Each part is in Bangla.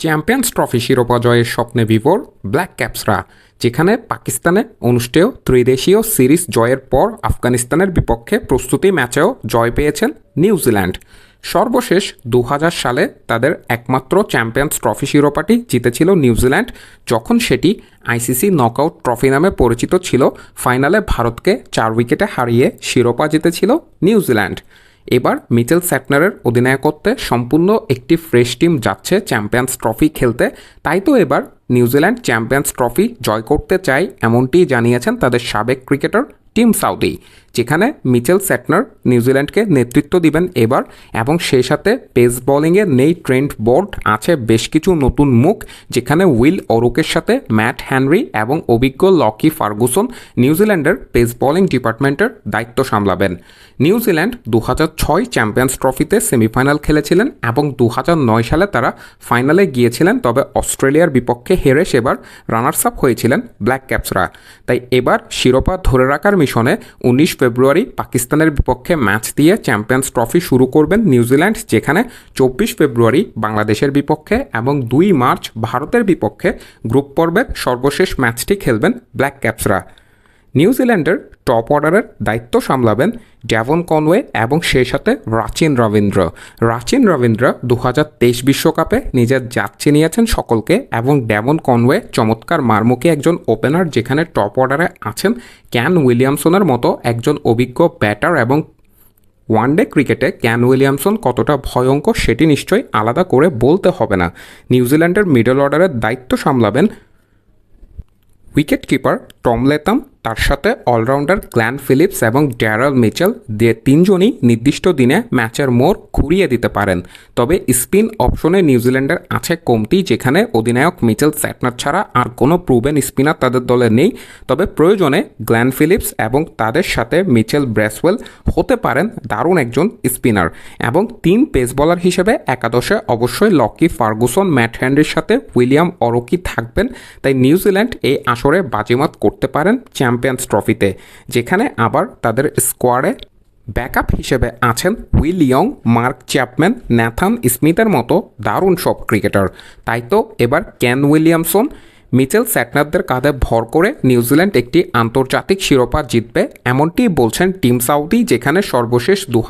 চ্যাম্পিয়ন্স ট্রফি শিরোপা জয়ের স্বপ্নে বিভোর ব্ল্যাক ক্যাপসরা যেখানে পাকিস্তানে অনুষ্ঠেয় ত্রিদেশীয় সিরিজ জয়ের পর আফগানিস্তানের বিপক্ষে প্রস্তুতি ম্যাচেও জয় পেয়েছেন নিউজিল্যান্ড সর্বশেষ দু হাজার সালে তাদের একমাত্র চ্যাম্পিয়ন্স ট্রফি শিরোপাটি জিতেছিল নিউজিল্যান্ড যখন সেটি আইসিসি নকআউট ট্রফি নামে পরিচিত ছিল। ফাইনালে ভারতকে চার উইকেটে হারিয়ে শিরোপা জিতেছিল নিউজিল্যান্ড এবার মিচেল স্যাটনারের অধিনায়কত্বে সম্পূর্ণ একটি ফ্রেশ টিম যাচ্ছে চ্যাম্পিয়ন্স ট্রফি খেলতে। তাই তো এবার নিউজিল্যান্ড চ্যাম্পিয়ন্স ট্রফি জয় করতে চায় এমনটি জানিয়েছেন তাদের সাবেক ক্রিকেটার টিম সাউদি। যেখানে মিচেল স্যাটনার নিউজিল্যান্ডকে নেতৃত্ব দিবেন এবার, এবং সেই সাথে পেস বোলিংয়ে নেই ট্রেন্ড বোর্ড, আছে বেশ কিছু নতুন মুখ, যেখানে উইল অরুকের সাথে ম্যাট হ্যানরি এবং অভিজ্ঞ লকি ফার্গুসন নিউজিল্যান্ডের পেস বোলিং ডিপার্টমেন্টের দায়িত্ব সামলাবেন। নিউজিল্যান্ড দু ছয় চ্যাম্পিয়ন্স ট্রফিতে সেমিফাইনাল খেলেছিলেন এবং দু সালে তারা ফাইনালে গিয়েছিলেন, তবে অস্ট্রেলিয়ার বিপক্ষে হেরে সেবার রানার্স আপ হয়েছিলেন ব্ল্যাক ক্যাপসরা। তাই এবার শিরোপা ধরে রাখার মিশনে উনিশ ফেব্রুয়ারি পাকিস্তানের বিপক্ষে ম্যাচ দিয়ে চ্যাম্পিয়ন্স ট্রফি শুরু করবেন নিউজিল্যান্ড, যেখানে চব্বিশ ফেব্রুয়ারি বাংলাদেশের বিপক্ষে এবং দুই মার্চ ভারতের বিপক্ষে গ্রুপ পর্বের সর্বশেষ ম্যাচটি খেলবেন ব্ল্যাক ক্যাপসরা। নিউজিল্যান্ডের টপ অর্ডারের দায়িত্ব সামলাবেন ড্যাভন কনওয়ে এবং সেই সাথে রাচিন রবীন্দ্র রাচিন রবীন্দ্র দু বিশ্বকাপে নিজের যাচ্ছি নিয়েছেন সকলকে এবং ড্যাভন কনওয়ে চমৎকার মারমুখী একজন ওপেনার যেখানে টপ অর্ডারে আছেন ক্যান উইলিয়ামসনের মতো একজন অভিজ্ঞ ব্যাটার এবং ওয়ানডে ক্রিকেটে ক্যান উইলিয়ামসন কতটা ভয়ঙ্কর সেটি নিশ্চয়ই আলাদা করে বলতে হবে না। নিউজিল্যান্ডের মিডল অর্ডারের দায়িত্ব সামলাবেন উইকেট কিপার টম লেতাম তার সাথে অলরাউন্ডার গ্ল্যান ফিলিপস এবং ড্যারাল মিচেল দিয়ে তিনজনই নির্দিষ্ট দিনে ম্যাচের মোড় ঘুরিয়ে দিতে পারেন। তবে স্পিন অপশনে নিউজিল্যান্ডের আছে কমতি যেখানে অধিনায়ক মিচেল স্যাটনার ছাড়া আর কোনো প্রুভেন স্পিনার তাদের দলে নেই। তবে প্রয়োজনে গ্ল্যান ফিলিপস এবং তাদের সাথে মিচেল ব্রেসওয়েল হতে পারেন দারুণ একজন স্পিনার এবং তিন পেস বলার হিসেবে একাদশে অবশ্যই লকি ফার্গুসন, ম্যাট হ্যান্ডের সাথে উইলিয়াম অরকি থাকবেন। তাই নিউজিল্যান্ড এই আসরে বাজিমাত করতে পারেন চ্যাম্পিয়ন্স ট্রফিতে যেখানে আবার তাদের স্কোয়াডে ব্যাকআপ হিসেবে আছেন Will Young Mark Chapman Nathan স্মিথের মতো দারুণ সব ক্রিকেটার তাই তো এবার ক্যান উইলিয়ামসন মিচেল স্যাটনারদের কাঁধে ভর করে নিউজিল্যান্ড একটি আন্তর্জাতিক শিরোপা জিতবে, এমনটি বলছেন টিম সাউদি, যেখানে সর্বশেষ দু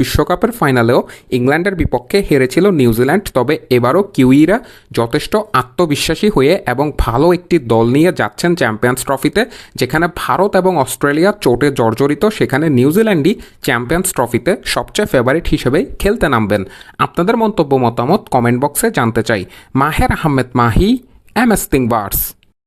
বিশ্বকাপের ফাইনালেও ইংল্যান্ডের বিপক্ষে হেরেছিল নিউজিল্যান্ড। তবে এবারও কিউইরা যথেষ্ট আত্মবিশ্বাসী হয়ে এবং ভালো একটি দল নিয়ে যাচ্ছেন চ্যাম্পিয়ন্স ট্রফিতে, যেখানে ভারত এবং অস্ট্রেলিয়া চোটে জর্জরিত, সেখানে নিউজিল্যান্ডই চ্যাম্পিয়ন্স ট্রফিতে সবচেয়ে ফেভারিট হিসেবেই খেলতে নামবেন। আপনাদের মন্তব্য মতামত কমেন্ট বক্সে জানতে চাই। মাহের আহমেদ মাহি amazing words